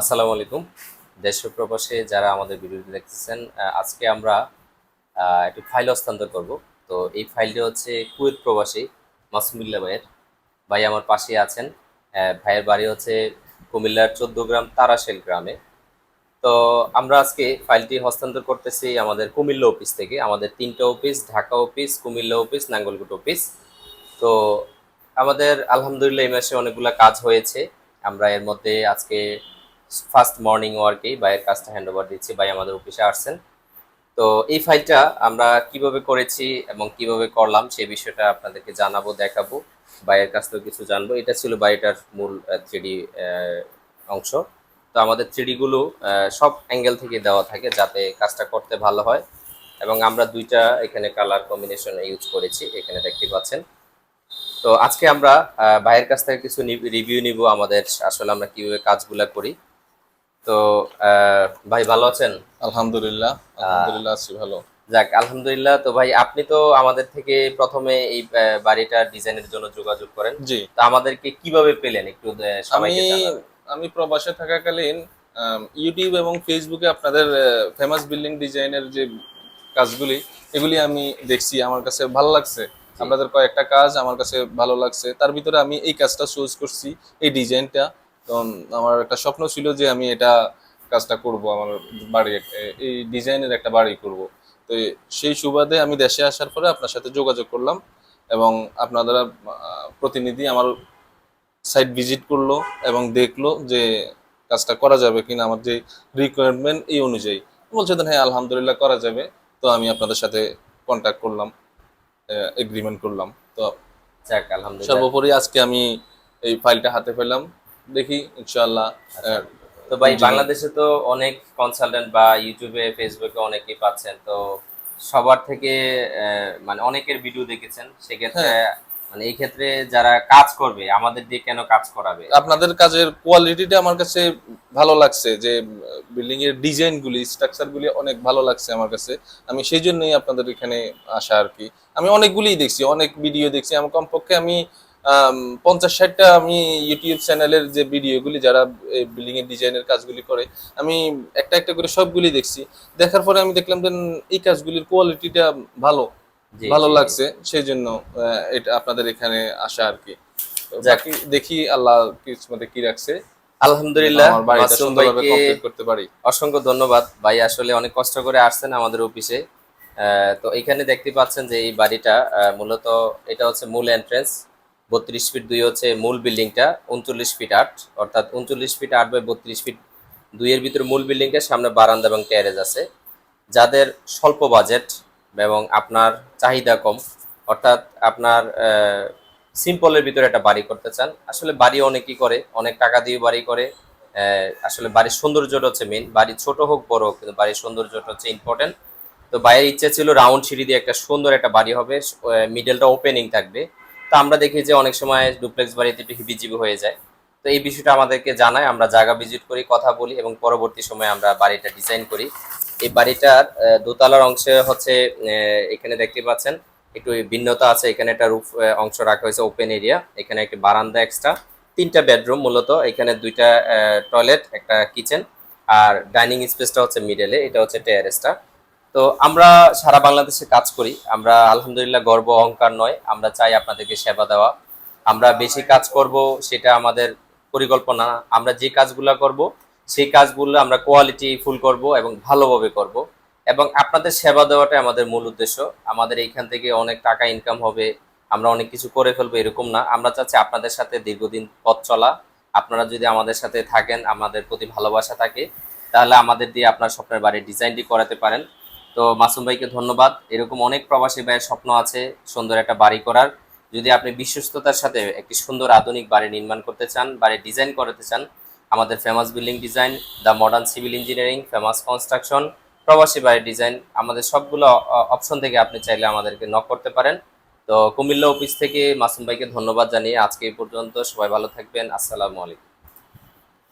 আসসালামু আলাইকুম। দেশ প্রবাসে যারা আমাদের ভিডিওটি দেখতেছেন আজকে আমরা একটি ফাইল হস্তান্তর করব। তো এই ফাইলটি হচ্ছে কুয়েত প্রবাসী মাসুমুল্লাহ ভাইয়ের। ভাই আমার পাশে আছেন। ভাইয়ের বাড়ি হচ্ছে কুমিল্লার চোদ্দ গ্রাম তারাশেল গ্রামে। তো আমরা আজকে ফাইলটি হস্তান্তর করতেছি আমাদের কুমিল্লা অফিস থেকে। আমাদের তিনটা office Dhaka office Comilla office Nangalkot office তো আমাদের আলহামদুলিল্লাহ এই মাসে অনেকগুলো কাজ হয়েছে। আমরা এর মধ্যে আজকে ফার্স্ট মর্নিং ওয়ার্কেই বাইয়ের কাজটা হ্যান্ড ওভার দিচ্ছি বাই আমাদের অফিসে আসছেন। তো এই ফাইলটা আমরা কীভাবে করেছি এবং কীভাবে করলাম সেই বিষয়টা আপনাদেরকে জানাব, দেখাবো। বাইয়ের কাছ থেকে কিছু জানব। এটা ছিল বাড়িটার মূল থ্রিডি অংশ। তো আমাদের থ্রিডি গুলো সব অ্যাঙ্গেল থেকে দেওয়া থাকে যাতে কাজটা করতে ভালো হয়। এবং আমরা দুইটা এখানে কালার কম্বিনেশন ইউজ করেছি, এখানে দেখতে পাচ্ছেন। তো আজকে আমরা ভাইয়ের কাছ থেকে কিছু রিভিউ নিব আমাদের, আসলে আমরা কীভাবে কাজগুলো করি। তো ভাই ভালো আছেন? আলহামদুলিল্লাহ আলহামদুলিল্লাহ আছি ভালো। যাক আলহামদুলিল্লাহ। তো ভাই আপনি তো আমাদের থেকে প্রথমে এই বাড়িটার ডিজাইনের জন্য যোগাযোগ করেন। জি। তো আমাদেরকে কীভাবে পেলেন? একটু আমি সবাইকে জানাবেন। আমি প্রবাসে থাকাকালীন ইউটিউব এবং ফেসবুকে আপনাদের ফেমাস বিল্ডিং ডিজাইনের যে কাজগুলি এগুলি আমি দেখছি আমার কাছে ভালো লাগছে। আপনাদের কয়েকটা কাজ আমার কাছে ভালো লাগছে। তার ভিতরে আমি এই কাজটা চুজ করছি এই ডিজাইনটা তো আমার একটা স্বপ্ন ছিল যে আমি এটা কাজটা করব আমার বাড়ি এই ডিজাইনের একটা বাড়ি করব। তো সেই সুবাদে আমি দেশে আসার পরে আপনার সাথে যোগাযোগ করলাম এবং আপনারা আহ, প্রতিনিধি আমার সাইট ভিজিট করল এবং দেখল যে কাজটা করা যাবে কিনা আমার যে রিকোয়ারমেন্ট এই অনুযায়ী। বলছে হ্যাঁ আলহামদুলিল্লাহ করা যাবে। তো আমি আপনাদের সাথে কন্ট্যাক্ট করলাম এগ্রিমেন্ট করলাম। তো সর্বোপরি আজকে আমি এই ফাইলটা হাতে পেলাম। দেখি ইনশাআল্লাহ। তো ভাই বাংলাদেশে তো অনেক কনসালটেন্ট বা ইউটিউবে ফেসবুকে অনেকেই পাচ্ছেন। তো সবার থেকে মানে অনেকের ভিডিও দেখেছেন সেক্ষেত্রে হ্যাঁ। মানে এই ক্ষেত্রে যারা কাজ করবে আমাদের দিয়ে কেন কাজ করাবে? আপনাদের কাজের কোয়ালিটিটা আমার কাছে ভালো লাগছে যে বিল্ডিং এর ডিজাইন গুলি স্ট্রাকচার গুলি অনেক ভালো লাগছে আমার কাছে। আমি সেই জন্যই আপনাদের এখানে আসা আর কি। আমি অনেকগুলিই দেখছি অনেক ভিডিও দেখছি। আমার কমপক্ষে আম, পঞ্চাশ ষাটটা আমি ইউটিউব চ্যানেলের যে ভিডিওগুলি যারা বিল্ডিং এর ডিজাইনের কাজগুলি করে আমি একটা একটা করে সবগুলি দেখছি। দেখার পরে আমি দেখলাম যে এই কাজগুলির কোয়ালিটিটা ভালো ভালো। লাগছে। সেই জন্য এটা আপনাদের এখানে আসা আর কি। যাক। দেখি আল্লাহ কিসমতে কি রাখছে। আলহামদুলিল্লাহ মাসুম সুন্দরভাবে ভাইকে করতে পারি। অসংখ্য ধন্যবাদ। ভাই আসলে অনেক কষ্ট করে আসছেন আমাদের অফিসে তো এখানে দেখতে পাচ্ছেন যে এই বাড়িটা মূলত এটা হচ্ছে মূল এন্ট্রেন্স বত্রিশ ফিট দুই হচ্ছে মূল বিল্ডিংটা, উনচল্লিশ ফিট আট, অর্থাৎ উনচল্লিশ ফিট আট বাই বত্রিশ ফিট দুইয়ের ভিতরে মূল বিল্ডিংটা, সামনে বারান্দা এবং ট্যারেজ আছে। যাদের স্বল্প বাজেট এবং আপনার চাহিদা কম, অর্থাৎ আপনার সিম্পলের ভিতরে একটা বাড়ি করতে চান, আসলে বাড়ি অনেকেই করে, অনেক টাকা দিয়ে বাড়ি করে আসলে বাড়ির সৌন্দর্যটা হচ্ছে মেন বাড়ি ছোট হোক, বড় হোক, কিন্তু বাড়ির সৌন্দর্যটা হচ্ছে ইম্পর্টেন্ট তো বাইরের ইচ্ছে ছিল রাউন্ড সিঁড়ি দিয়ে একটা সুন্দর একটা বাড়ি হবে মিডলটা ওপেনিং থাকবে। তো আমরা দেখি যে অনেক সময় ডুপ্লেক্স বাড়িতে একটু হিবিজিবি হয়ে যায়। তো এই বিষয়টা আমাদেরকে জানায়, আমরা জায়গা ভিজিট করি, কথা বলি এবং পরবর্তী সময়ে আমরা বাড়িটা ডিজাইন করি। এই বাড়িটার দোতলার অংশে হচ্ছে এখানে দেখতে পাচ্ছেন, একটু ভিন্নতা আছে। এখানে একটা রুফ অংশ রাখা হয়েছে ওপেন এরিয়া এখানে একটি বারান্দা এক্সট্রা তিনটা বেডরুম মূলত। এখানে দুইটা টয়লেট একটা কিচেন আর ডাইনিং স্পেসটা হচ্ছে মিডলে এটা হচ্ছে টেয়ারেসটা তো আমরা সারা বাংলাদেশে কাজ করি। আমরা আলহামদুলিল্লাহ গর্ব, অহংকার নয়। আমরা চাই আপনাদেরকে সেবা দেওয়া। আমরা বেশি কাজ করব সেটা আমাদের পরিকল্পনা। আমরা যে কাজগুলো করব, সেই কাজগুলো আমরা কোয়ালিটি ফুল করব এবং ভালোভাবে করব। এবং আপনাদের সেবা দেওয়াটাই আমাদের মূল উদ্দেশ্য। আমাদের এইখান থেকে অনেক টাকা ইনকাম হবে। আমরা অনেক কিছু করে ফেলব, এরকম না। আমরা চাচ্ছি আপনাদের সাথে দীর্ঘদিন পথ চলা। আপনারা যদি আমাদের সাথে থাকেন, আমাদের প্রতি ভালোবাসা থাকে, তাহলে আমাদের দিয়ে আপনার স্বপ্নের বাড়ির ডিজাইনটি করাতে পারেন। তো মাসুম ভাইকে ধন্যবাদ। এরকম অনেক প্রবাসী ভাইয়ের স্বপ্ন আছে সুন্দর একটা বাড়ি করার। যদি আপনি বিশ্বস্ততার সাথে একটি সুন্দর আধুনিক বাড়ি নির্মাণ করতে চান, বাড়ি ডিজাইন করতে চান, আমাদের famous building design, the modern civil engineering, famous construction, প্রবাসী বাড়ির ডিজাইন, আমাদের সবগুলো অপশন থেকে আপনি চাইলে আমাদেরকে নক করতে পারেন। তো কুমিল্লা অফিস থেকে মাসুম ভাইকে ধন্যবাদ জানিয়ে আজকে এই পর্যন্ত সবাই ভালো থাকবেন। আসসালামু আলাইকুম।